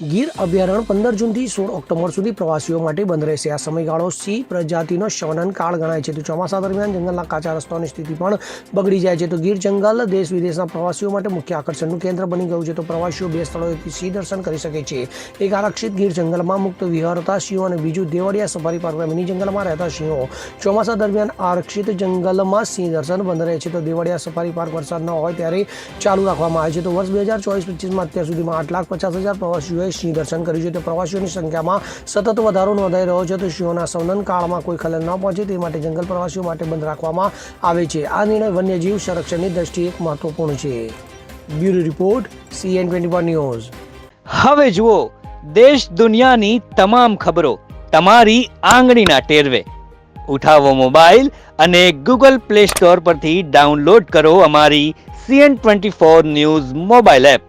ગીર અભયારણ્ય પંદર જૂનથી સોળ ઓક્ટોબર સુધી પ્રવાસીઓ માટે બંધ રહેશે. આ સમયગાળો સી પ્રજાતિનો શવનન કાળ ગણાય છે? તો ચોમાસા દરમિયાન જંગલના કાચા રસ્તાઓની સ્થિતિ પણ બગડી જાય છે. તો ગીર જંગલ દેશ વિદેશના પ્રવાસીઓ માટે મુખ્ય આકર્ષણનું કેન્દ્ર બની ગયું છે. તો પ્રવાસીઓ બે સ્થળોએથી સિંહ દર્શન કરી શકે છે? એક આરક્ષિત ગીર જંગલમાં મુક્ત વિહરતા સિંહો અને બીજું દેવળિયા સફારી પાર્કના મિની જંગલમાં રહેતા સિંહો. ચોમાસા દરમિયાન આરક્ષિત જંગલમાં સિંહ દર્શન બંધ રહે છે. તો દેવળિયા સફારી પાર્ક વરસાદ ન હોય ત્યારે ચાલુ રાખવામાં આવે છે. તો વર્ષ બે હજાર ચોવીસ પચીસમાં અત્યાર સુધીમાં આઠ લાખ પચાસ હજાર પ્રવાસીઓએ સિંહ દર્શન કર્યું છે. તો પ્રવાસીઓની સંખ્યામાં સતત વધારો નોંધાઈ રહ્યો છે. તો સિંહોના સંવનન કાળમાં કોઈ ખલેલ ન પહોંચે. તે માટે જંગલ પ્રવાસીઓ માટે બંધ રાખવામાં આવે છે. આ નિર્ણય વન્યજીવ સંરક્ષણની દ્રષ્ટિએ મહત્વપૂર્ણ છે. Bureau report CN twenty news. હવે જુઓ, દેશ દુનિયાની તમામ ખબરો તમારી આંગળીના ટેરવે. ઉઠાવો મોબાઈલ અને ગૂગલ પ્લે સ્ટોર પરથી ડાઉનલોડ કરો અમારી CN twenty four news mobile app.